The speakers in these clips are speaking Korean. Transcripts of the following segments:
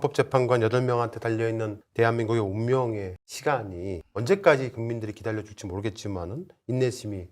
헌법재판관 8명한테 달려있는 대한민국의 운명의 시간이 언제까지 국민들이 기다려줄지 모르겠지만 은 인내심이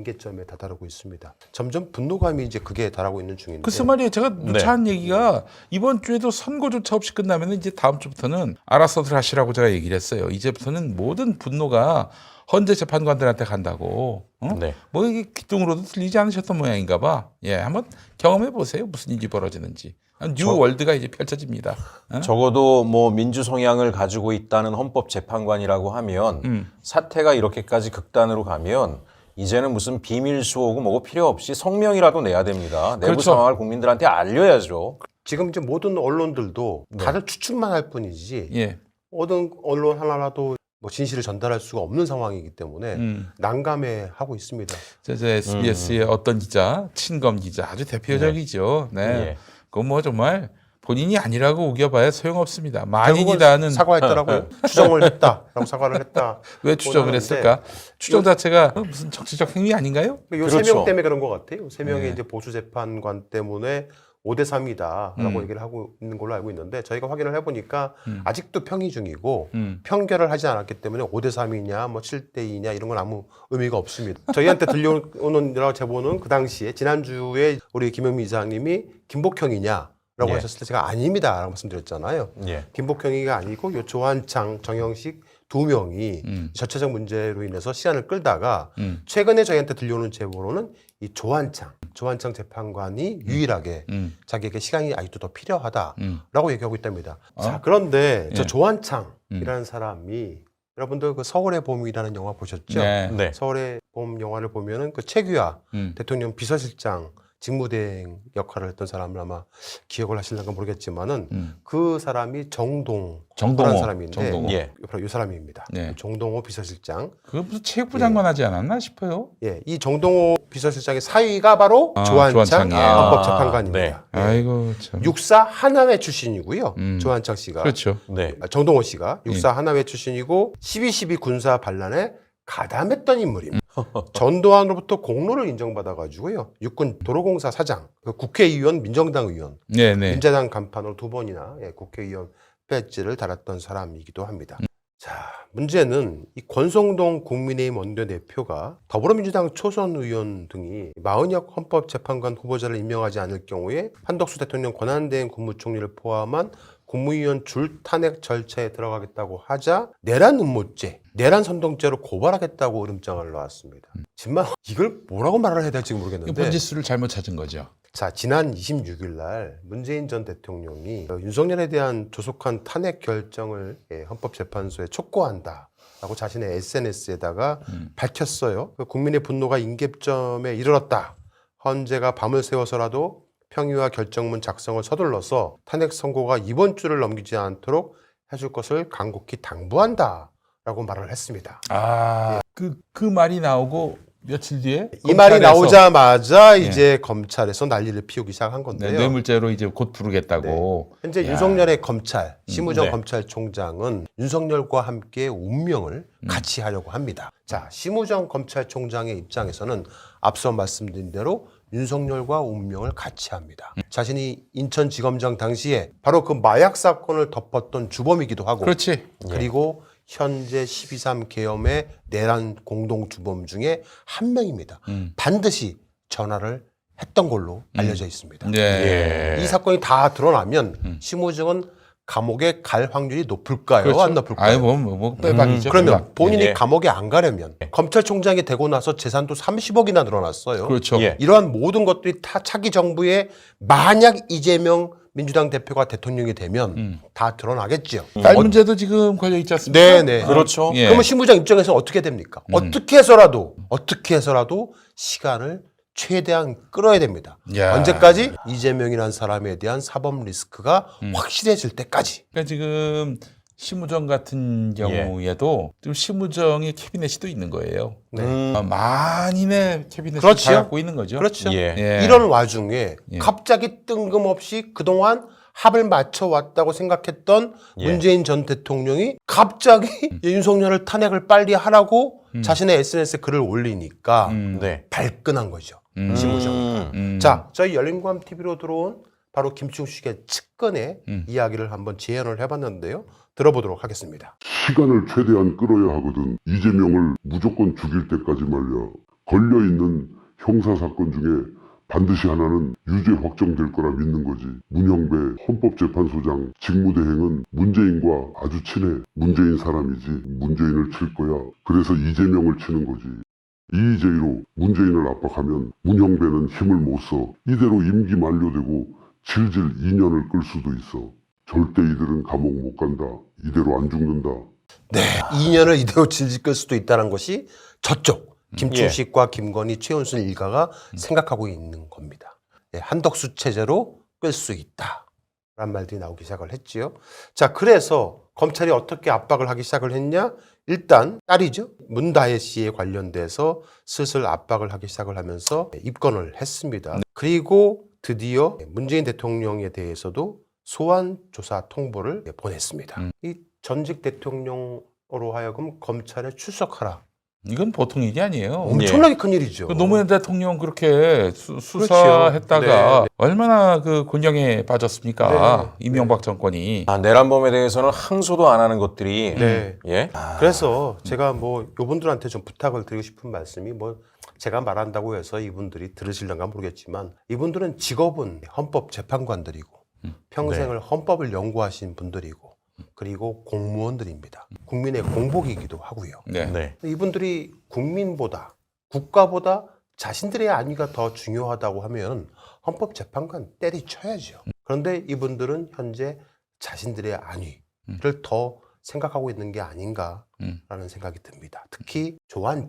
인계점에 다다르고 있습니다. 점점 분노감이 이제 극에 달하고 있는 중인데 글쎄 말이에요. 제가 누차한 얘기가 이번 주에도 선거조차 없이 끝나면 이제 다음 주부터는 알아서들 하시라고 제가 얘기를 했어요. 이제부터는 모든 분노가 헌재 재판관들한테 간다고. 어? 네. 뭐 이게 귀뚱으로도 들리지 않으셨던 모양인가 봐. 예, 한번 경험해 보세요. 무슨 일이 벌어지는지. 뉴 저- 월드가 이제 펼쳐집니다. 어? 적어도 뭐 민주 성향을 가지고 있다는 헌법 재판관이라고 하면 음. 사태가 이렇게까지 극단으로 가면 이제는 무슨 비밀 수호고 뭐고 필요 없이 성명이라도 내야 됩니다. 내부 그렇죠. 상황을 국민들한테 알려야죠. 지금 이제 모든 언론들도 네. 다들 추측만 할 뿐이지 예. 모든 언론 하나라도 뭐 진실을 전달할 수가 없는 상황이기 때문에 음. 난감해 하고 있습니다. 저, 저 SBS의 어떤 기자, 친검 기자 아주 대표적이죠. 네. 예. 그건 뭐 정말 본인이 아니라고 우겨봐야 소용없습니다. 만인이다는 사과했더라고요. 추정을 했다라고 사과를 했다. 왜 추정을 했을까? 추정 자체가 무슨 정치적 행위 아닌가요? 요 그렇죠. 세명 때문에 그런 것 같아요. 세 명이 네. 이제 보수 재판관 때문에 5대 3이다라고 음. 얘기를 하고 있는 걸로 알고 있는데 저희가 확인을 해보니까 음. 아직도 평의 중이고 음. 평결을 하지 않았기 때문에 5대 3이냐 뭐 7대 2냐 이런 건 아무 의미가 없습니다. 저희한테 들려오는 여러 제보는 그 당시에 지난주에 우리 김영미 이사장님이 김복형이냐 라고 예. 하셨을 때 제가 아닙니다 라고 말씀드렸잖아요. 예. 김복형이가 아니고 요 조한창, 정영식 두 명이 음. 절차적 문제로 인해서 시간을 끌다가 음. 최근에 저희한테 들려오는 제보로는 이 조한창, 조한창 재판관이 유일하게 음. 자기에게 시간이 아직도 더 필요하다라고 음. 얘기하고 있답니다. 어? 자, 그런데 저 예. 조한창이라는 사람이 여러분들 그 서울의 봄이라는 영화 보셨죠? 네. 네. 서울의 봄 영화를 보면은 그 최규하 음. 대통령 비서실장 직무대행 역할을 했던 사람을 아마 기억을 하실는가 모르겠지만은 음. 그 사람이 정동 정동호. 라는 사람인데 정동호. 예. 바로 이 사람입니다. 네. 정동호 비서실장. 그거 무슨 체육부 장관 하지 않았나 싶어요. 예, 이 정동호 비서실장의 사위가 바로 아, 조한창 조한창이에요. 헌법 재판관입니다. 네. 예. 아이고 참. 육사 하나회 출신이고요. 음. 조한창 씨가 그렇죠. 네. 아, 정동호 씨가 육사 하나회 출신이고 12.12 군사 반란에 가담했던 인물입니다. 전두환으로부터 공로를 인정받아가지고요. 육군 도로공사 사장, 그 국회의원, 민정당 의원, 네, 네. 민자당 간판으로 두 번이나 예, 국회의원 배지를 달았던 사람이기도 합니다. 자, 문제는 이 권성동 국민의힘 원내대표가 더불어민주당 초선 의원 등이 마은혁 헌법재판관 후보자를 임명하지 않을 경우에 한덕수 대통령 권한대행 국무총리를 포함한 국무위원 줄 탄핵 절차에 들어가겠다고 하자 내란 음모죄, 내란 선동죄로 고발하겠다고 으름장을 놨습니다. 정말 이걸 뭐라고 말을 해야 될지 이 모르겠는데 번지수를 잘못 찾은 거죠. 자, 지난 26일 날 문재인 전 대통령이 어, 윤석열에 대한 조속한 탄핵 결정을 예, 헌법재판소에 촉구한다 라고 자신의 SNS에다가 음. 밝혔어요. 그 국민의 분노가 임계점에 이르렀다. 헌재가 밤을 새워서라도 평의와 결정문 작성을 서둘러서 탄핵 선고가 이번 주를 넘기지 않도록 해줄 것을 간곡히 당부한다 라고 말을 했습니다. 아, 그, 그 말이 나오고 며칠 뒤에 이 말이 나오자마자 이제 검찰에서 난리를 피우기 시작한 네, 건데요. 뇌물죄로 이제 곧 부르겠다고. 현재 야. 윤석열의 검찰, 심우정 네. 검찰총장은 윤석열과 함께 운명을 음. 같이 하려고 합니다. 자, 심우정 검찰총장의 입장에서는 앞서 말씀드린 대로 윤석열과 운명을 같이 합니다. 음. 자신이 인천지검장 당시에 바로 그 마약 사건을 덮었던 주범이기도 하고 그렇지. 그리고 현재 12.3 계엄의 내란 공동 주범 중에 한 명입니다. 음. 반드시 전화를 했던 걸로 알려져 있습니다. 네. 예. 이 사건이 다 드러나면 음. 심우정은 감옥에 갈 확률이 높을까요? 그렇죠. 안 높을까요? 아유, 뭐, 뭐, 뭐 빼박이죠. 그러면 빼박. 본인이 예. 감옥에 안 가려면 검찰총장이 되고 나서 재산도 30억이나 늘어났어요. 그렇죠. 예. 이러한 모든 것들이 다 차기 정부에 만약 이재명 민주당 대표가 대통령이 되면 음. 다 드러나겠죠. 딸 문제도 지금 걸려 있지 않습니까? 네 네. 그렇죠. 예. 그러면 신부장 입장에서 어떻게 됩니까? 어떻게 해서라도 어떻게 해서라도 시간을 최대한 끌어야 됩니다. 야. 언제까지 이재명이라는 사람에 대한 사법 리스크가 음. 확실해질 때까지. 그러니까 지금 심우정 같은 경우에도 좀 심우정의 캐비넷이 또 있는 거예요. 네. 음, 아, 만인의 캐비넷을 그렇죠. 다 갖고 있는 거죠. 그렇죠. 예. 예. 이런 와중에 예. 갑자기 뜬금없이 그동안 합을 맞춰 왔다고 생각했던 예. 문재인 전 대통령이 갑자기 음. 윤석열을 탄핵을 빨리 하라고 자신의 SNS에 글을 올리니까 음. 네. 발끈한 거죠. 음. 심우정. 음. 음. 자, 저희 열린광 TV로 들어온 바로 김충식의 측근의 음. 이야기를 한번 재현을 해봤는데요. 들어보도록 하겠습니다. 시간을 최대한 끌어야 하거든. 이재명을 무조건 죽일 때까지 말이야. 걸려 있는 형사 사건 중에 반드시 하나는 유죄 확정될 거라 믿는 거지. 문형배 헌법재판소장 직무대행은 문재인과 아주 친해. 문재인 사람이지. 문재인을 칠 거야. 그래서 이재명을 치는 거지. 이의제의로 문재인을 압박하면 문형배는 힘을 못 써. 이대로 임기 만료되고 질질 2년을 끌 수도 있어. 절대 이들은 감옥 못 간다. 이대로 안 죽는다. 네, 2년을 이대로 질질 끌 수도 있다는 것이 저쪽 김충식과 김건희, 최은순 일가가 생각하고 있는 겁니다. 예, 한덕수 체제로 끌 수 있다. 라는 말들이 나오기 시작을 했지요. 자, 그래서 검찰이 어떻게 압박을 하기 시작을 했냐? 일단 딸이죠. 문다혜 씨에 관련돼서 슬슬 압박을 하기 시작을 하면서 입건을 했습니다. 그리고 드디어 문재인 대통령에 대해서도 소환 조사 통보를 보냈습니다. 음. 이 전직 대통령으로 하여금 검찰에 출석하라. 이건 보통 일이 아니에요. 엄청나게 큰 일이죠. 그 노무현 대통령 그렇게 수, 그렇죠. 수사했다가 네. 얼마나 그 곤경에 빠졌습니까? 네. 이명박 정권이. 아, 내란범에 대해서는 항소도 안 하는 것들이 네. 예? 그래서 제가 뭐 이분들한테 좀 부탁을 드리고 싶은 말씀이 뭐 제가 말한다고 해서 이분들이 들으실런가 모르겠지만 이분들은 직업은 헌법 재판관들이고 음. 평생을 헌법을 연구하신 분들이고 그리고 공무원들입니다. 국민의 공복이기도 하고요. 네. 네. 이분들이 국민보다 국가보다 자신들의 안위가 더 중요하다고 하면 헌법재판관 때리쳐야죠. 그런데 이분들은 현재 자신들의 안위를 더 생각하고 있는 게 아닌가라는 음. 생각이 듭니다. 특히 조한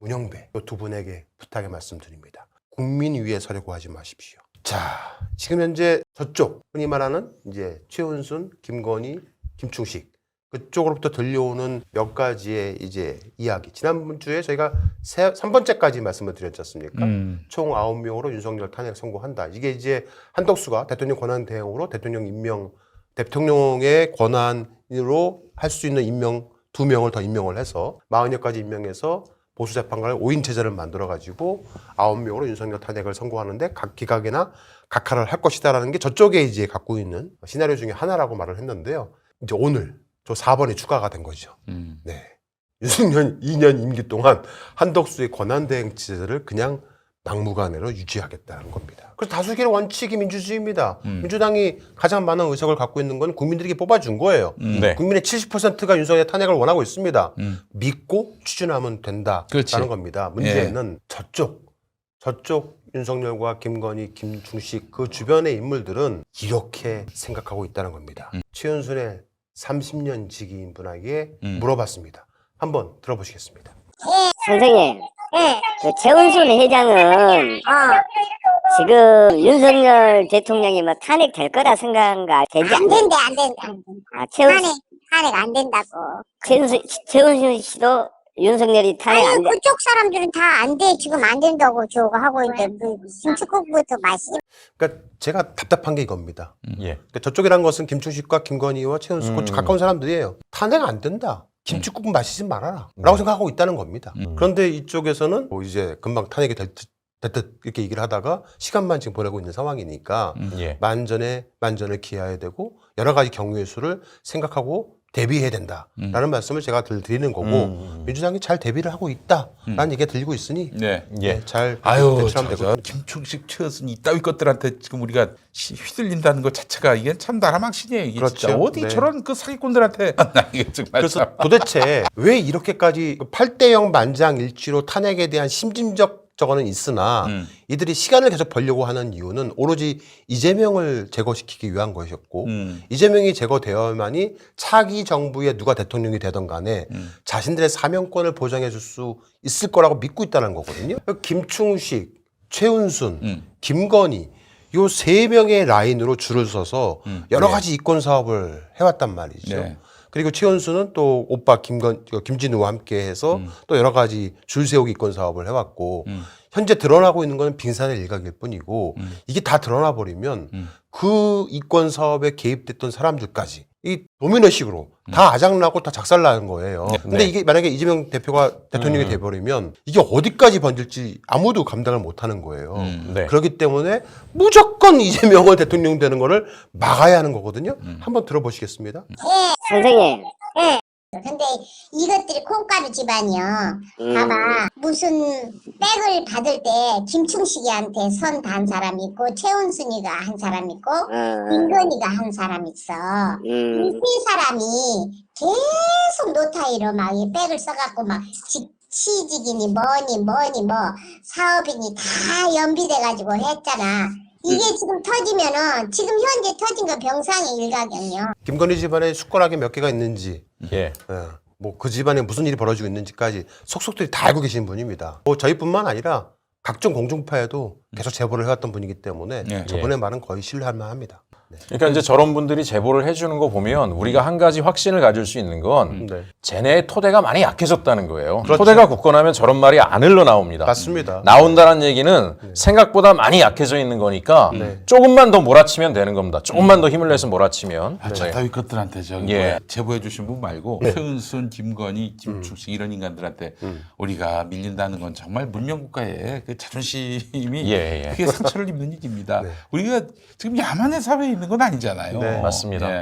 운영배 이두 분에게 부탁의 말씀드립니다. 국민 위에 서려고 하지 마십시오. 자, 지금 현재 저쪽 흔히 말하는 이제 최은순, 김건희, 김충식 그쪽으로부터 들려오는 몇 가지의 이제 이야기. 지난주에 저희가 세, 3번째까지 말씀을 드렸지 않습니까? 음. 총 9명으로 윤석열 탄핵 선고한다. 이게 이제 한덕수가 대통령 권한 대행으로 대통령 임명, 대통령의 권한으로 할 수 있는 임명 두 명을 더 임명을 해서 40여까지 임명해서 보수 재판관을 5인 체제를 만들어 가지고 9명으로 윤석열 탄핵을 선고하는데 각 기각이나 각하를 할 것이다라는 게 저쪽에 이제 갖고 있는 시나리오 중에 하나라고 말을 했는데요. 이제 오늘 저 4번이 추가가 된 거죠. 음. 네. 윤석열 2년 임기 동안 한덕수의 권한대행 체제를 그냥 막무가내로 유지하겠다는 겁니다. 그래서 다수결의 원칙이 민주주의입니다. 음. 민주당이 가장 많은 의석을 갖고 있는 건 국민들에게 뽑아준 거예요. 음. 네. 국민의 70%가 윤석열 탄핵을 원하고 있습니다. 음. 믿고 추진하면 된다라는 그렇지. 겁니다. 문제는 저쪽 저쪽 윤석열과 김건희, 김중식 그 주변의 인물들은 이렇게 생각하고 있다는 겁니다. 음. 최은순의 30년 지기인 분에게 음. 물어봤습니다. 한번 들어보시겠습니다. 선생님, 네. 그 최은순 회장은 어, 지금 윤석열 대통령이 뭐 탄핵 될 거라 생각한가? 되지 안? 된대, 안 된대, 안 된대. 아, 최은, 탄핵, 탄핵 안 된다고. 최은순, 최은순 씨도 윤석열이 탄핵 안 아니, 돼. 그쪽 사람들은 다 안 돼. 지금 안 된다고 저거 하고 있는데, 그, 김치국부터 마시. 그러니까 제가 답답한 게 이겁니다. 예. 그러니까 저쪽이란 것은 김충식과 김건희와 최은수 음. 가까운 사람들이에요. 탄핵 안 된다. 김치국 마시지 말아라. 음. 라고 생각하고 있다는 겁니다. 음. 그런데 이쪽에서는 뭐 이제 금방 탄핵이 될 듯, 됐듯 이렇게 얘기를 하다가 시간만 지금 보내고 있는 상황이니까 음. 예. 만전에 만전을 기해야 되고 여러 가지 경우의 수를 생각하고 대비해야 된다라는 말씀을 제가 들- 드리는 거고 음. 민주당이 잘 대비를 하고 있다라는 얘기가 들리고 있으니 네. 예. 네, 잘 아유, 되고 저 김충식, 최은순 이따위 것들한테 지금 우리가 시- 휘둘린다는 것 자체가 이게 참 나라망신이에요. 이게 진짜 그렇죠. 어디 네. 저런 그 사기꾼들한테 나 이게 정말 그래서 참. 도대체 왜 이렇게까지 8대0 만장일치로 탄핵에 대한 심진적 저거는 있으나 음. 이들이 시간을 계속 벌려고 하는 이유는 오로지 이재명을 제거시키기 위한 것이었고 음. 이재명이 제거되어야만이 차기 정부의 누가 대통령이 되던 간에 음. 자신들의 사명권을 보장해 줄 수 있을 거라고 믿고 있다는 거거든요. 김충식, 최은순, 음. 김건희 요 세 명의 라인으로 줄을 서서 음. 여러 네. 가지 이권 사업을 해왔단 말이죠. 네. 그리고 최은수는 또 오빠 김건 어, 김진우와 함께해서 또 여러 가지 줄 세우기 이권 사업을 해왔고 음. 현재 드러나고 있는 건 빙산의 일각일 뿐이고 음. 이게 다 드러나 버리면 음. 그 이권 사업에 개입됐던 사람들까지 이 도미노식으로 다 아작나고 다 작살나는 거예요. 근데 네. 이게 만약에 이재명 대표가 대통령이 돼버리면 이게 어디까지 번질지 아무도 감당을 못 하는 거예요. 음. 네. 그렇기 때문에 무조건 이재명은 대통령 되는 거를 막아야 하는 거거든요. 한번 들어보시겠습니다. 선생님, 근데 이것들이 콩가루 집안이요. 음, 봐봐. 무슨 백을 받을 때 김충식이한테 선 단 사람 있고 최은순이가 한 사람 있고 어, 김건희가 한 사람 있어. 음, 이세 사람이 계속 노타이로 막 이 백을 써갖고 막 지, 취직이니 뭐니 뭐니 뭐 사업이니 다 연비돼가지고 했잖아. 이게 지금 터지면은 지금 현재 터진 거 병상의 일가견요. 김건희 집안에 숟가락이 몇 개가 있는지, 예. 뭐 그 집안에 무슨 일이 벌어지고 있는지까지 속속들이 다 알고 계신 분입니다. 뭐 저희뿐만 아니라 각종 공중파에도 계속 제보를 해왔던 분이기 때문에 네. 저분의 말은 거의 신뢰할 만합니다. 네. 그러니까 이제 저런 분들이 제보를 해주는 거 보면 우리가 한 가지 확신을 가질 수 있는 건 네. 쟤네의 토대가 많이 약해졌다는 거예요. 그렇죠. 토대가 굳건하면 저런 말이 안 흘러나옵니다. 맞습니다. 나온다는 얘기는 생각보다 많이 약해져 있는 거니까 네. 조금만 더 몰아치면 되는 겁니다. 조금만 더 힘을 내서 몰아치면. 아, 네. 저따위 것들한테 저기 예. 뭐야, 제보해 주신 분 말고 최은순, 김건희, 김충식 이런 인간들한테 우리가 밀린다는 건 정말 문명국가의 그 자존심이 예, 예. 크게 상처를 입는 일입니다. 네. 우리가 지금 야만의 사회에 있는 건 아니잖아요. 네, 맞습니다. 예.